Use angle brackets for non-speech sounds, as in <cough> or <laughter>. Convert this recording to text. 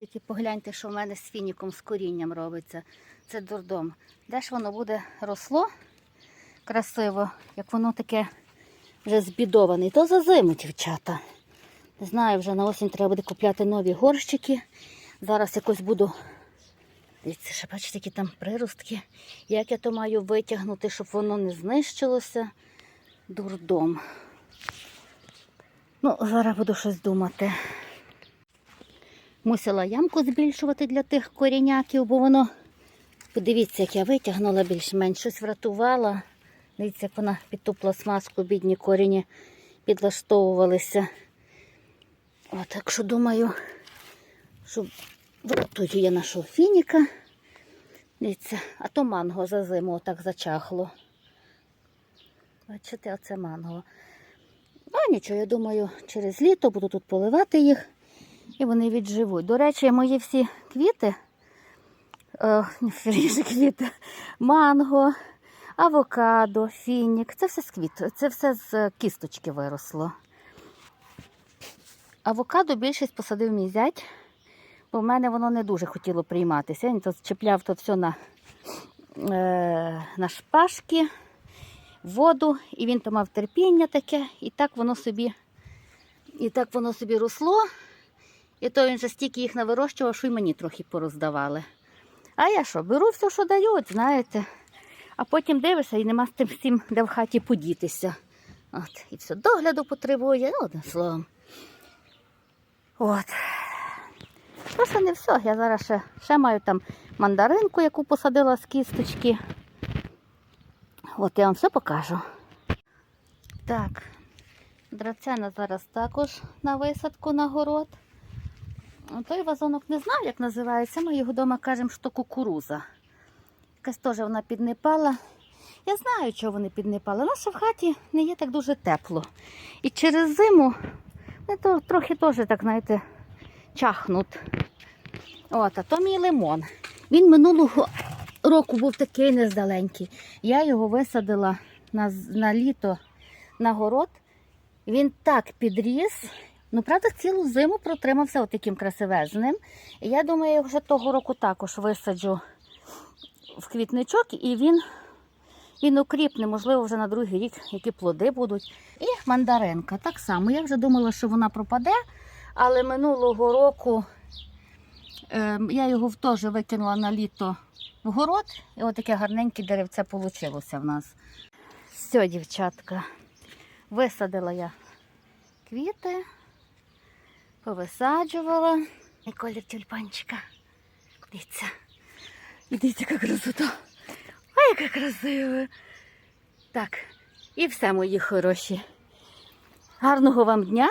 Тільки погляньте, що в мене з фініком, з корінням робиться. Це дурдом. Де ж воно буде росло красиво, як воно таке вже збідоване. То за зиму, дівчата. Не знаю, вже на осінь треба буде купляти нові горщики. Зараз якось буду. Дивіться, ще бачите, які там приростки. Як я то маю витягнути, щоб воно не знищилося. Дурдом. Ну, зараз буду щось думати. Мусила ямку збільшувати для тих коріняків, бо воно, подивіться, як я витягнула більш-менш, щось врятувала. Дивіться, як вона під ту пластмаску, бідні корінні підлаштовувалися. От, так що думаю, що врятую я нашого фініка. Дивіться, а то манго за зиму отак зачахло. Бачите, оце манго. А нічого, я думаю, через літо буду тут поливати їх і вони відживуть. До речі, мої всі квіти, е, <laughs> квіти, манго, авокадо, фінік, це все з квіт, це все з кісточки виросло. Авокадо більшість посадив мій зять, бо в мене воно не дуже хотіло прийматися. Він то чіпляв то все на, е, на шпажки, воду, і він то мав терпіння таке, і так воно собі, і так воно собі росло. І то він вже стільки їх навирощував, що й мені трохи пороздавали. А я що, беру все, що дають, знаєте. А потім дивишся і нема з тим всім, де в хаті подітися. От, і все догляду потребує, ну, одним словом. От. Просто не все. Я зараз ще, ще маю там мандаринку, яку посадила з кісточки. От я вам все покажу. Так, драцена зараз також на висадку на город. Той вазонок не знаю, як називається. Ми його вдома кажемо, що кукуруза. Якась теж вона піднипала. Я знаю, чого вони нас ще в хаті не є так дуже тепло. І через зиму вони то, трохи теж, так, знаєте, чахнуть. От, а то мій лимон. Він минулого року був такий нездаленький. Я його висадила на, на літо на город. Він так підріс. Ну, правда, цілу зиму протримався отаким красивезним. Я думаю, я вже того року також висаджу в квітничок, і він, він окріпне, можливо, вже на другий рік, які плоди будуть. І мандаринка. Так само. Я вже думала, що вона пропаде, але минулого року е, я його теж викинула на літо в город, і отаке гарненьке деревце вийшло в нас. Все, дівчатка, висадила я квіти повисаджувала. І колір тюльпанчика. Дивіться. Дивіться, яка красота. А яка красива. Так, і все, мої хороші. Гарного вам дня.